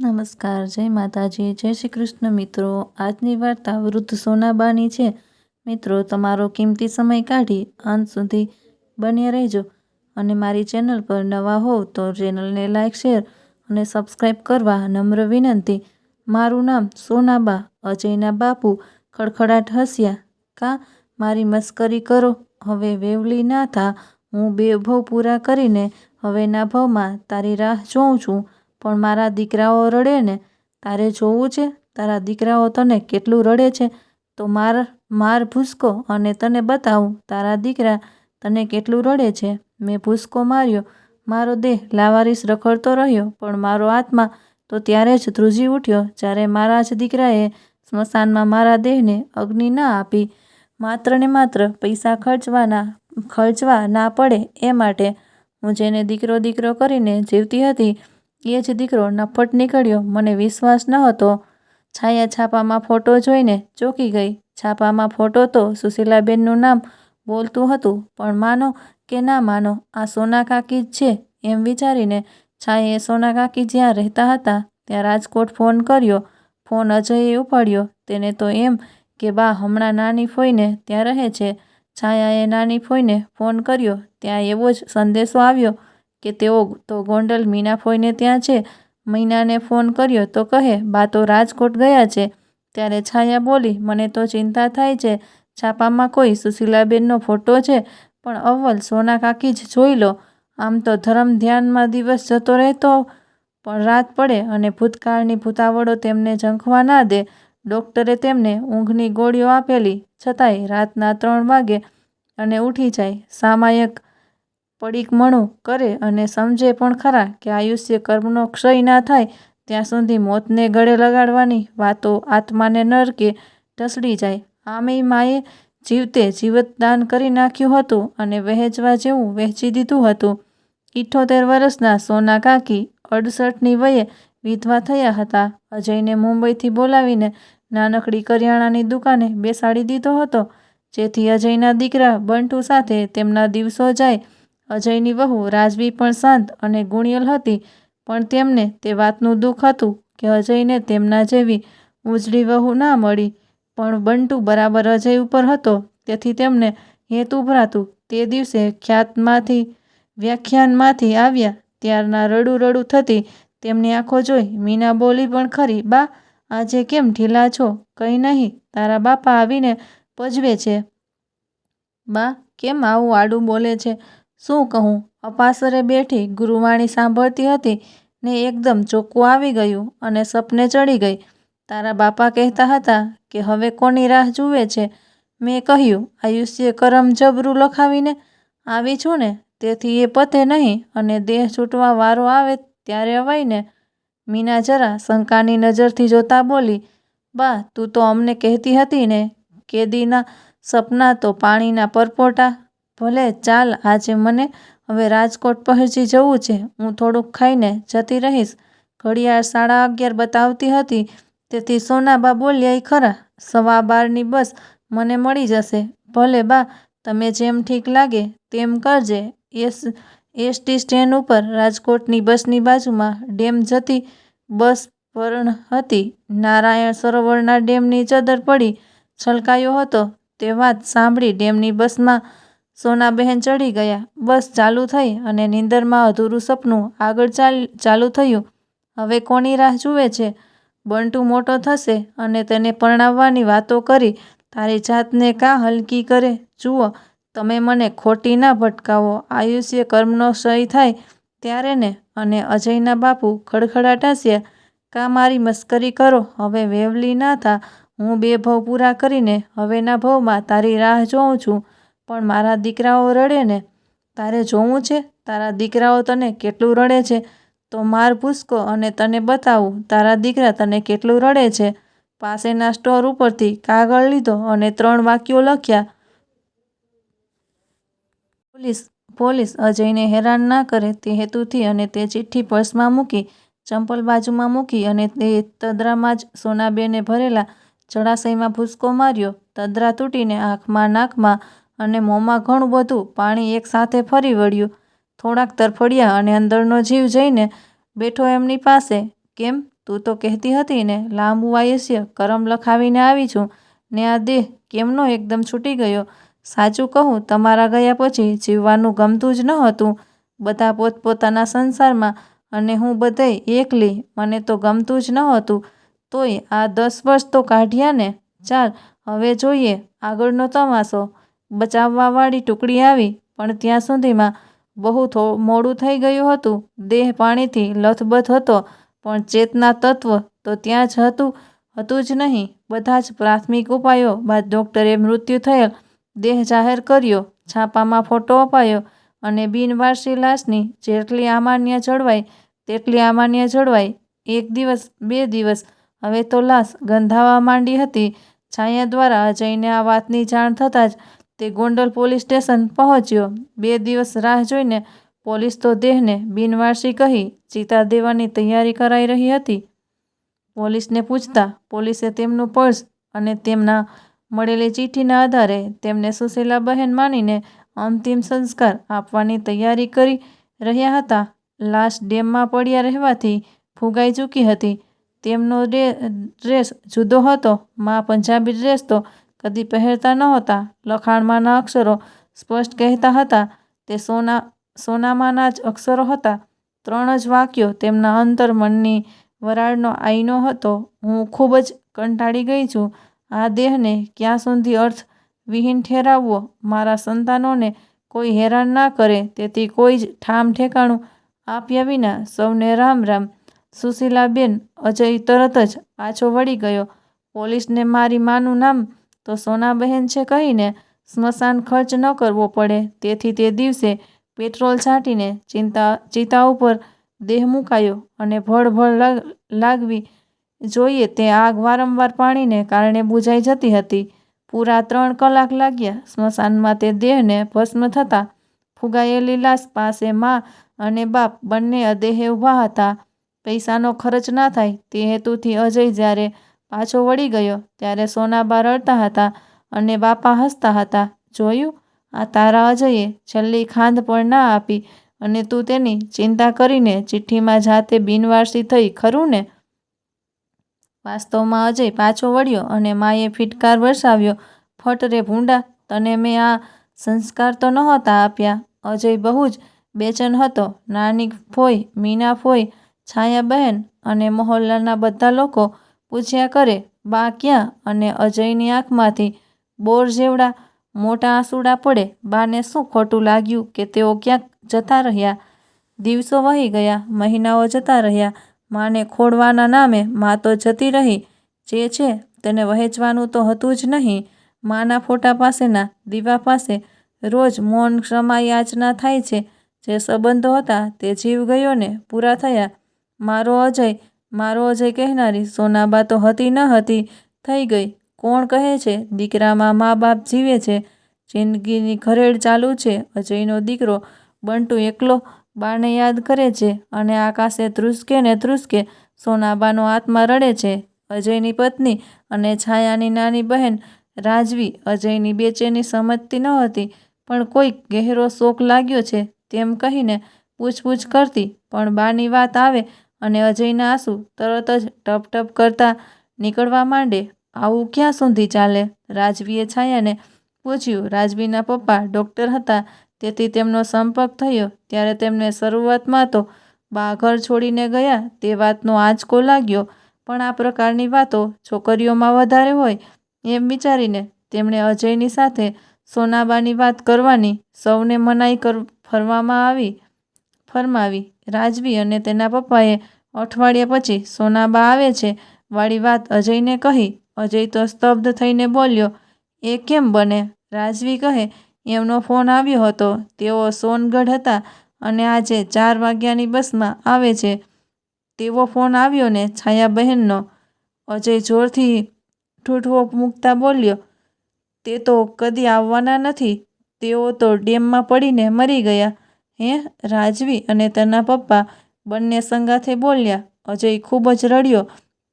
નમસ્કાર, જય માતાજી. જય શ્રી કૃષ્ણ મિત્રો. આજની વાર્તા વૃદ્ધ સોનાબાની છે. મિત્રો, તમારો કિંમતી સમય કાઢી અંત સુધી બન્યા રહેજો અને મારી ચેનલ પર નવા હોવ તો ચેનલને લાઇક શેર અને સબસ્ક્રાઈબ કરવા નમ્ર વિનંતી. મારું નામ સોનાબા, અજયના બાપુ, ખડખડાટ હસ્યા. કા, મારી મસ્કરી કરો. હવે વેવલી ના થા. હું બે ભવ પૂરા કરીને હવેના ભવમાં તારી રાહ જોઉં છું. પણ મારા દીકરાઓ રડે ને, તારે જોવું છે? તારા દીકરાઓ તને કેટલું રડે છે? તો માર માર ભૂસકો અને તને બતાવું, તારા દીકરા તને કેટલું રડે છે? મેં ભૂસકો માર્યો. મારો દેહ લાવારીસ રખડતો રહ્યો, પણ મારો આત્મા તો ત્યારે જ ધ્રુજી ઉઠ્યો, જ્યારે મારા જ દીકરાએ સ્મશાનમાં મારા દેહને અગ્નિ ના આપી. માત્ર ને માત્ર પૈસા ખર્ચવાના, ખર્ચવા ના પડે એ માટે હું જેને દીકરો દીકરો કરીને જીવતી હતી એ જ દીકરો નફટ નીકળ્યો. મને વિશ્વાસ ન હતો. છાયા છાપામાં ફોટો જોઈને ચોંકી ગઈ. છાપામાં ફોટો તો સુશીલાબેનનું નામ બોલતું હતું, પણ માનો કે ના માનો, આ સોના કાકી જ છે એમ વિચારીને છાયાએ સોના કાકી જ્યાં રહેતા હતા ત્યાં રાજકોટ ફોન કર્યો. ફોન અજયે ઉપાડ્યો. તેને તો એમ કે બા હમણાં નાની ફોઈને ત્યાં રહે છે. છાયાએ નાની ફોઈને ફોન કર્યો. ત્યાં એવો જ સંદેશો આવ્યો. કે તેઓ તો ગોંડલ મીનાફોઈને ત્યાં છે, મીનાને ફોન કર્યો તો કહે બા તો રાજકોટ ગયા છે. ત્યારે છાયા બોલી, મને તો ચિંતા થાય છે, છાપામાં કોઈ સુશીલાબેનનો ફોટો છે, પણ અવ્વલ સોના કાકી જ જોઈ લો. આમ તો ધર્મ ધ્યાનમાં દિવસ જતો રહેતો, પણ રાત પડે અને ભૂતકાળની ભૂતાવળો તેમને ઝંખવા ના દે. ડૉક્ટરે તેમને ઊંઘની ગોળીઓ આપેલી, છતાંય રાતના ત્રણ વાગે અને ઉઠી જાય. સામાયિક પડીકમણું કરે અને સમજે પણ ખરા કે આયુષ્ય કર્મનો ક્ષય ના થાય, ત્યાં સુધી મોતને ગળે લગાડવાની વાતો આત્માને નરકે ઢસડી જાય. આમેય માએ જીવતે જીવતદાન કરી નાખ્યું હતું અને વહેંચવા જેવું વહેંચી દીધું હતું. ઇઠ્ઠોતેર વર્ષના સોના કાકી અડસઠની વયે વિધવા થયા હતા. અજયને મુંબઈથી બોલાવીને નાનકડી કરિયાણાની દુકાને બેસાડી દીધો હતો, જેથી અજયના દીકરા બંટુ સાથે તેમના દિવસો જાય અજયની વહુ રાજવી પણ શાંત અને ગુણિયલ હતી, પણ તેમને તે વાતનું દુઃખ હતું કે અજયને તેમના જેવી ઉજળી વહુ ના મળી, પણ બંટુ બરાબર અજય ઉપર હતો, તેથી તેમને હેત ઉભરાતું. તે દિવસે ખ્યાતમાંથી, વ્યાખ્યાનમાંથી આવ્યા, ત્યારના રડું રડું થતી તેમની આંખો જોઈ મીના બોલી પણ ખરી, બા, આજે કેમ ઢીલા છો? કંઈ નહીં, તારા બાપા આવીને પજવે છે. બા, કેમ આવું આડું બોલે છે? શું કહું? અપાસરે બેઠી ગુરુવાણી સાંભળતી હતી ને એકદમ ચોખ્ખું આવી ગયું અને સપને ચડી ગઈ. તારા બાપા કહેતા હતા કે હવે કોની રાહ જુએ છે? મેં કહ્યું, આયુષ્ય કરમ જબરું લખાવીને આવી છું ને, તેથી એ પતે નહીં અને દેહ છૂટવા વારો આવે ત્યારે અવાય ને મીના જરા શંકાની નજરથી જોતા બોલી, બા, તું તો અમને કહેતી હતી ને, કેદીના સપના તો પાણીના પરપોટા ભલે ચાલ, આજે મને હવે રાજકોટ પહોંચી જવું છે. હું થોડુંક ખાઈને જતી રહીશ. ઘડિયાળ સાડા અગિયાર બતાવતી હતી. તેથી સોનાબા બોલ્યા ખરા, સવા બારની બસ મને મળી જશે. ભલે બા, તમે જેમ ઠીક લાગે તેમ કરજે. એસ, એસટી સ્ટેન્ડ ઉપર રાજકોટની બસની બાજુમાં ડેમ જતી બસ પણ હતી. નારાયણ સરોવરના ડેમની ચદર પડી છલકાયો હતો. તે વાત સાંભળી ડેમની બસમાં સોનાબહેન ચડી ગયા. બસ ચાલુ થઈ અને નીંદરમાં અધૂરું સપનું આગળ ચાલ, ચાલુ થયું. હવે કોની રાહ જુએ છે? બંટુ મોટો થશે અને તેને પરણાવવાની વાતો કરી. તારી જાતને કાં હલકી કરે? જુઓ, તમે મને ખોટી ના ભટકાવો. આયુષ્ય કર્મનો સહી થાય ત્યારે ને અને અજયના બાપુ ખડખડાટ હસ્યા કા મારી મસ્કરી કરો? હવે વેવલી ના થા. હું બે ભવ પૂરા કરીને હવેના ભવમાં તારી રાહ જોઉં છું. પણ મારા દીકરાઓ રડે ને, તારે જોવું છે? તારા દીકરાઓ તને કેટલું રડે છે? તો માર ભૂસકો અને તને બતાવું, તારા દીકરા તને કેટલું રડે છે? પાસેના સ્ટોર ઉપરથી કાગળ લીધો અને ત્રણ વાક્યો લખ્યા. પોલીસ પોલીસ અજયને હેરાન ના કરે તે હેતુથી અને તે ચિઠ્ઠી પર્સમાં મૂકી, ચંપલ બાજુમાં મૂકી અને તે તદ્રામાં જ સોનાબેને ભરેલા જળાશયમાં ભૂસકો માર્યો. તદ્રા તૂટીને આંખમાં, નાકમાં અને મોંમાં ઘણું બધું પાણી એકસાથે ફરી વળ્યું. થોડાક તરફડ્યા અને અંદરનો જીવ જઈને બેઠો એમની પાસે, કેમ? તું તો કહેતી હતી ને, લાંબુ આયુષ્ય, કરમ લખાવીને આવી છું, ને આ દેહ કેમનો એકદમ છૂટી ગયો? સાચું કહું, તમારા ગયા પછી જીવવાનું ગમતું જ ન હતું. બધા પોતપોતાના સંસારમાં, અને હું બધે એકલી, મને તો ગમતું જ ન હતું. તોય આ દસ વર્ષ તો કાઢ્યા ને, ચાલ, હવે જોઈએ, આગળનો તમાશો. બચાવવાવાળી ટુકડી આવી, પણ ત્યાં સુધીમાં બહુ મોડું થઈ ગયું હતું. દેહ પાણીથી લથબથ હતો, પણ ચેતના તત્વ તો ત્યાં જ હતું હતું જ નહીં. બધા જ પ્રાથમિક ઉપાયો બાદ ડૉક્ટરે મૃત્યુ થયેલ દેહ જાહેર કર્યો, છાપામાં ફોટો અપાયો અને બિનવારસી લાશની જેટલી અમાન્ય જળવાઈ, તેટલી અમાન્ય જળવાઈ. એક દિવસ, બે દિવસ, હવે તો લાશ ગંધાવા માંડી હતી. છાયા દ્વારા અજયને આ વાતની જાણ થતાં જ તે ગોંડલ પોલીસ સ્ટેશન પહોંચ્યો. બે દિવસ રાહ જોઈને પોલીસ તો દેહને બિનવારસી કહી ચિતા દેવાની તૈયારી કરાઈ રહી હતી. પોલીસને પૂછતા પોલીસે તેમનું પર્સ અને તેમના મળેલી ચિઠ્ઠીના આધારે તેમને સુશીલા બહેન માનીને અંતિમ સંસ્કાર આપવાની તૈયારી કરી રહ્યા હતા. લાશ ડેમમાં પડ્યા રહેવાથી ફૂગાઈ ચૂકી હતી. તેમનો ડ્રેસ જુદો હતો. મા પંજાબી ડ્રેસ તો કદી પહેરતા નહોતા, લખાણમાંના અક્ષરો સ્પષ્ટ કહેતા હતા, તે સોના, સોનામાંના જ અક્ષરો હતા. ત્રણ જ વાક્યો તેમના અંતર મનની વરાળનો આઈનો હતો. હું ખૂબ જ કંટાળી ગઈ છું. આ દેહને ક્યાં સુધી અર્થ વિહીન ઠેરાવવો? મારા સંતાનોને કોઈ હેરાન ના કરે, તેથી કોઈ જ ઠામ ઠેકાણું આપ્યા વિના સૌને રામ રામ. સુશીલાબેન અજય તરત જ પાછો વળી ગયો. પોલીસને મારી માનું નામ તો સોનાબહેન છે કહીને સ્મશાન ખર્ચ ન કરવો પડે. તેથી તે દિવસે પેટ્રોલ છાંટીને ચિંતા, ચિતા ઉપર દેહ મુકાયો અને ભળભળ લાગવી જોઈએ તે આગ વારંવાર પાણીને કારણે બુઝાઈ જતી હતી. પૂરા ત્રણ કલાક લાગ્યા સ્મશાનમાં તે દેહને ભસ્મ થતાં ફુગાયેલી લાશ પાસે મા અને બાપ બંને અદેહે ઊભા હતા. પૈસાનો ખર્ચ ના થાય તે હેતુથી અજય જ્યારે પાછો વળી ગયો. ત્યારે સોનાબા રડતા હતા અને બાપા હસતા હતા. જોયું? આ તારા અજયે છેલ્લી ખાંદ પણ ના આપી અને તું તેની ચિંતા કરીને ચિઠ્ઠીમાં જાતે બિનવારસી થઈ, ખરું ને? વાસ્તવમાં અજય પાછો વળ્યો અને માએ ફિટકાર વરસાવ્યો. ફટ રે ભૂંડા, તને મેં આ સંસ્કાર તો નહોતા આપ્યા. અજય બહુ જ બેચેન હતો. નાની ફોઈ, મીના ફોઈ, છાયાબહેન અને મહોલ્લાના બધા લોકો પૂછ્યા કરે, બા ક્યાં? અને અજયની આંખમાંથી બોર જેવડા મોટા આંસુડા પડે. બાને શું ખોટું લાગ્યું કે તેઓ ક્યાંક જતા રહ્યા? દિવસો વહી ગયા, મહિનાઓ જતા રહ્યા. માને ખોડવાના નામે મા તો જતી રહી. જે છે તેને વહેંચવાનું તો હતું જ નહીં. માના ફોટા પાસેના દીવા પાસે રોજ મૌન ક્ષમા યાચના થાય છે. જે સંબંધો હતા તે જીવ ગયો ને પૂરા થયા. મારો અજય મારો અજય કહેનારી સોનાબા તો હતી ન હતી, થઈ ગઈ. કોણ કહે છે, દીકરામાં મા બાપ જીવે છે, જિંદગીની ઘરેડ ચાલુ છે, અજયનો દીકરો બંટુ એકલો બાને યાદ કરે છે અને આકાશે ધ્રુસકે ને ધ્રુસકે સોનાબાનો આત્મા રડે છે. અજયની પત્ની અને છાયાની નાની બહેન રાજવી અજયની બેચેની સમજતી ન હતી, પણ કોઈક ગહેરો શોક લાગ્યો છે, તેમ કહીને પૂછપૂછ કરતી. પણ બાની વાત આવે અને અજયના આંસુ તરત જ ટપ ટપ કરતા નીકળવા માંડે. આવું ક્યાં સુધી ચાલે? રાજવીએ છાયાને પૂછ્યું. રાજવીના પપ્પા ડૉક્ટર હતા. તેથી તેમનો સંપર્ક થયો. ત્યારે તેમને શરૂઆતમાં તો બા ઘર છોડીને ગયા. તે વાતનો આંચકો લાગ્યો. પણ આ પ્રકારની વાતો છોકરીઓમાં વધારે હોય એમ વિચારીને તેમણે અજયની સાથે સોનાબાની વાત કરવાની સૌને મનાઈ કર, ફરવામાં આવી, ફરમાવી. રાજવી અને તેના પપ્પાએ અઠવાડિયા પછી સોનાબા આવે છે. વાળી વાત અજયને કહી. અજય તો સ્તબ્ધ થઈને બોલ્યો, એ કેમ બને? રાજવી કહે, એમનો ફોન આવ્યો હતો. તેઓ સોનગઢ હતા અને આજે ચાર વાગ્યાની બસમાં આવે છે. તેવો ફોન આવ્યો ને છાયાબહેનનો. અજય જોરથી ઠૂઠવો મૂકતા બોલ્યો, તે તો કદી આવવાના નથી. તેઓ તો ડેમમાં પડીને મરી ગયા. હે રાજવી અને તેના પપ્પા બંને સંગાથે બોલ્યા, અજય ખૂબ જ રડ્યો.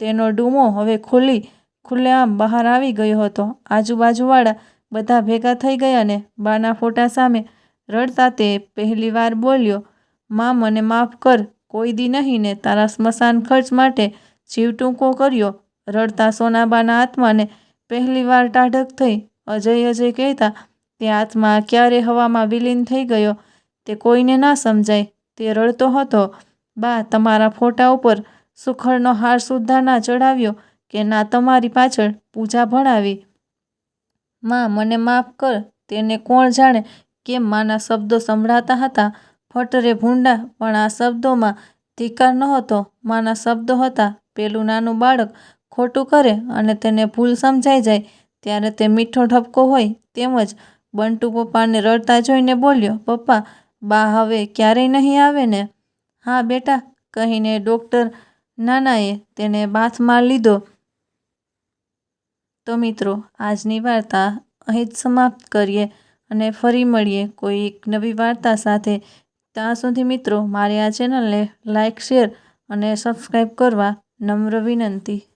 તેનો ડૂમો હવે ખુલ્લી ખુલ્લેઆમ બહાર આવી ગયો હતો. આજુબાજુવાળા બધા ભેગા થઈ ગયા ને બાના ફોટા સામે રડતા તે પહેલી વાર બોલ્યો, મા, મને માફ કર. કોઈ દી નહીં ને તારા સ્મશાન ખર્ચ માટે જીવ ટૂંકો કર્યો. રડતા સોનાબાના આત્માને પહેલી વાર ટાઢક થઈ અજય અજય કહેતા, તે આત્મા ક્યારે હવામાં વિલીન થઈ ગયો? તે કોઈને ના સમજાય. તે રડતો હતો. બા તમારા ફોટા ઉપર સુખડનો હાર સુદ્ધા ના ચડાવ્યો કે ના તમારી પાછળ પૂજા ભણાવી? માં, મને માફ કર, તેને કોણ જાણે કેમ માના શબ્દો સંભળાતા હતા? ફટરે ભૂંડા, પણ આ શબ્દોમાં ધિકાર નહોતો. માના શબ્દો હતા, પેલું નાનું બાળક ખોટું કરે અને તેને ભૂલ સમજાઈ જાય, ત્યારે તે મીઠો ઠપકો હોય. તેમજ બંટુ પપ્પાને રડતા જોઈને બોલ્યો, પપ્પા, બા હવે ક્યારેય નહીં આવે ને હા, બેટા, કહીને ડૉક્ટર નાનાએ તેને બાથમાં લીધો. તો મિત્રો, આજની વાર્તા અહીં જ સમાપ્ત કરીએ અને ફરી મળીએ કોઈ એક નવી વાર્તા સાથે. ત્યાં સુધી મિત્રો, મારી આ ચેનલને લાઇક શેર અને સબસ્ક્રાઈબ કરવા નમ્ર વિનંતી.